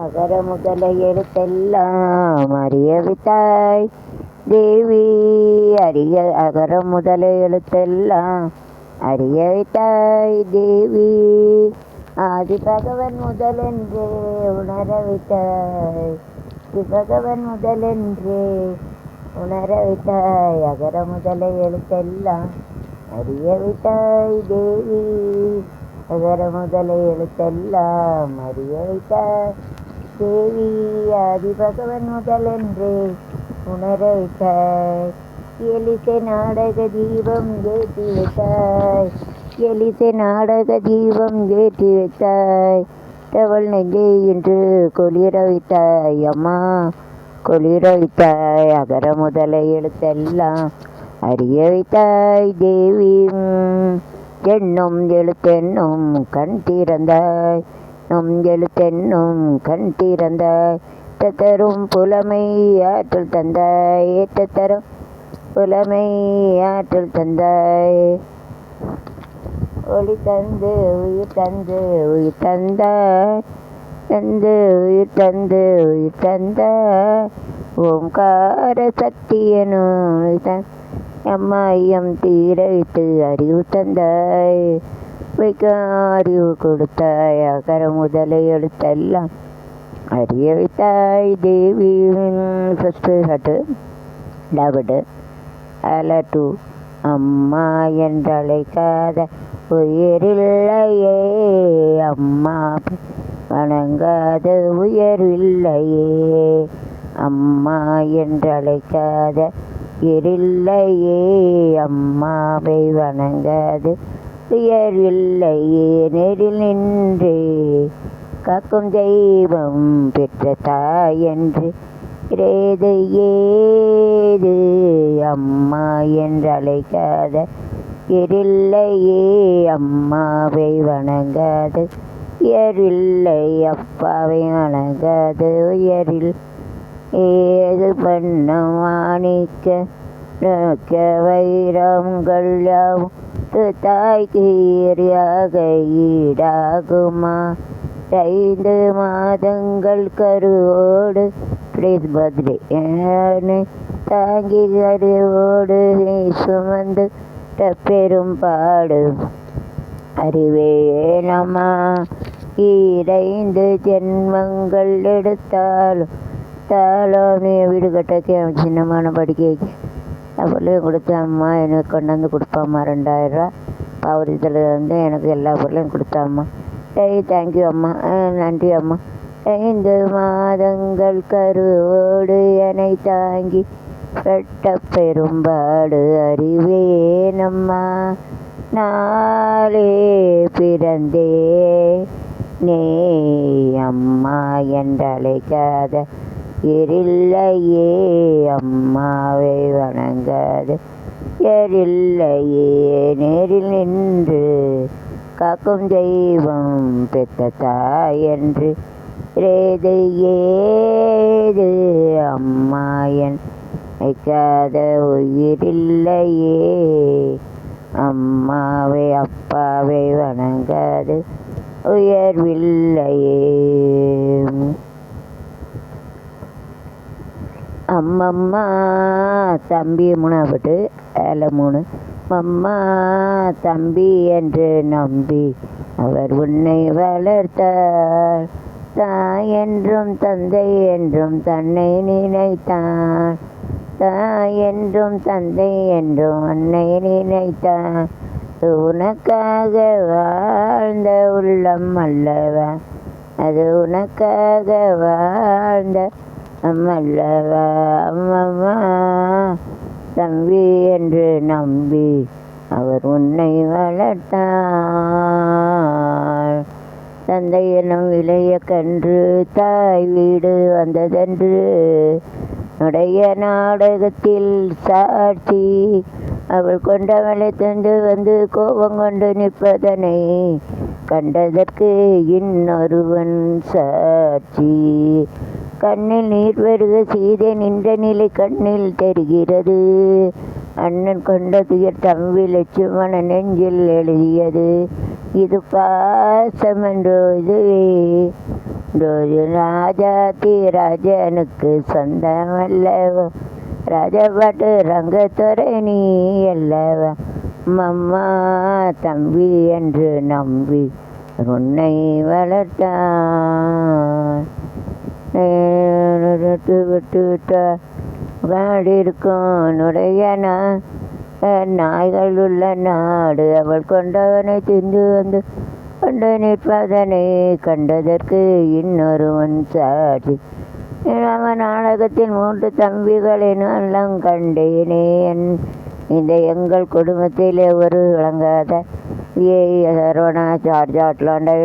அகர முதல எழுத்தெல்லாம் அறிய வித்தாய் தேவி அறிய அகர முதல எழுத்தெல்லாம் அறிய வைத்தாய் தேவி. ஆதி பகவன் முதலென்றே உணர வைத்தாய் ஆதி முதலென்றே உணர வைத்தாய் அகர முதல எழுத்தெல்லாம் அறிய வைத்தாய் தேவி. அகர முதல எழுத்தெல்லாம் அறிய வைத்தாய் தேவி ஆதிபகவன் முதலென்றே உணர வைத்தாய் எலிசை நாடக தீபம் ஏற்றி வைத்தாய் எலிசை நாடக தீபம் ஏற்றி வைத்தாய் தவள் நெஞ்சை என்று கொளிர வைத்தாய் அம்மா. கொளிர வைத்தாய் அகர முதல எழுத்தெல்லாம் அறிய வைத்தாய் தேவி. எண்ணும் எழுத்தென்னும் கண் திறந்தாய். நம் எழுத்தென்னும் கண் திறந்தாய் தரும் புலமை ஆற்றல் தந்தாய் ஏற்ற தரும் புலமை ஆற்றல் தந்தாய் ஒளி தந்து உயிர் தந்து உயிர் தந்தாய் தந்து உயிர் தந்து உயிர் தந்த ஓம்கார சக்தியனும் தன் எம்மாயம் தீரைத்து அறிவு தந்தாய். வைக்க அறிவு கொடுத்தாய் அகர முதலை எழுத்தெல்லாம் அறிய வைத்தாய் தேவி ஃபஸ்ட்டு ஹட்டு டபடு அலட்டு அம்மா என்றழைக்காத உயிரில்லையே அம்மா வணங்காத உயர்வில்லையே அம்மா என்றழைக்காத உயிரில்லையே அம்மாவை வணங்காது உயர்வில்லையே நேரில் நின்றே காக்கும் தெய்வம் பெற்ற தாய் என்று ஏது ஏது அம்மா என்று அழைக்காத எரில்லையே அம்மாவை வணங்காது. உயரில்லை அப்பாவை வணங்காது. உயரில் ஏது பண்ண மாணிக்க வைரங்கள் யாவும் தாய் ஏறியாக ஈடாகுமா ஐந்து மாதங்கள் கருவோடு ப்ளீஸ் பர்த்டே தாங்கி கருவோடு நீ சுமந்து பெரும் பாடு அறிவே நம்மா ஈரைந்து ஜென்மங்கள் எடுத்தாலும் தாளம் நீ வீடு கட்டக்கே சின்னமான படிக்க பொருளையும் கொடுத்து அம்மா எனக்கு கொண்டாந்து கொடுப்பாம்மா ரெண்டாயிரரூவா பௌரியத்தில் வந்து எனக்கு எல்லா பொருளையும் கொடுத்தாம்மா டேய் தேங்க்யூ அம்மா. நன்றி அம்மா. ஐந்து மாதங்கள் கருவோடு என்னை தாங்கி வெட்ட பெரும்பாடு அறிவேனம்மா நாளே பிறந்தே நே அம்மா என்றழைக்காத எரில்லையே அம்மாவை வணங்காது. எரில்லையே நேரில் நின்று காக்கும் தெய்வம் பெத்த தாய் என்று ஏது ஏது அம்மா என் வைக்காத உயிரில்லையே. அம்மாவை அப்பாவை வணங்காது. உயர்வில்லையே. மம்மா தம்பி மூணாவது ஏழை மூணு. மம்மா தம்பி என்று நம்பி அவர் உன்னை வளர்த்தார். தாய் என்றும் தந்தை என்றும் தன்னை நினைத்தான் தாய் என்றும் தந்தை என்றும் அன்னை நினைத்தான் உனக்காக வாழ்ந்த உள்ளம் அல்லவா? அது உனக்காக வாழ்ந்த அம்மல்லவா அம்மம்மா தம்பி என்று நம்பி அவர் உன்னை வளர்த்தார். தந்தை எனும் இளைய கன்று தாய் வீடு வந்ததென்று உடைய நாடகத்தில் சாட்சி அவள் கொண்டவளை தந்து வந்து கோபம் கொண்டு நிற்பதனை கண்டதற்கு இன்னொருவன் சாட்சி. கண்ணில் நீர் வருக சீதை நின்ற நிலை கண்ணில் தெரிகிறது. அண்ணன் கொண்ட துயர் தம்பி லட்சுமண நெஞ்சில் எழுதியது. இது பாசமென்றோ இதுவே ஒரு ராஜனுக்கு சொந்தமல்லவோ ராஜபாட்டு ரங்கத்துறை நீ அல்லவா? மம்மா தம்பி என்று நம்பி உன்னை வளர்த்தான். விட்டு விட்டு விட்டார் காடு இருக்கும் நுடைய நா- நாய்கள் உள்ள நாடு அவள் கொண்டவனை திந்து வந்து கொண்டு நிற்பதனை கண்டதற்கு இன்னொருவன் சாட்சி. அவன் நாடகத்தின் மூன்று தம்பிகளின் எல்லாம் கண்டேனே. என் இந்த எங்கள் குடும்பத்திலே ஒரு விளங்காத ஏ சரவணா சார்ஜ் அட்லாண்டை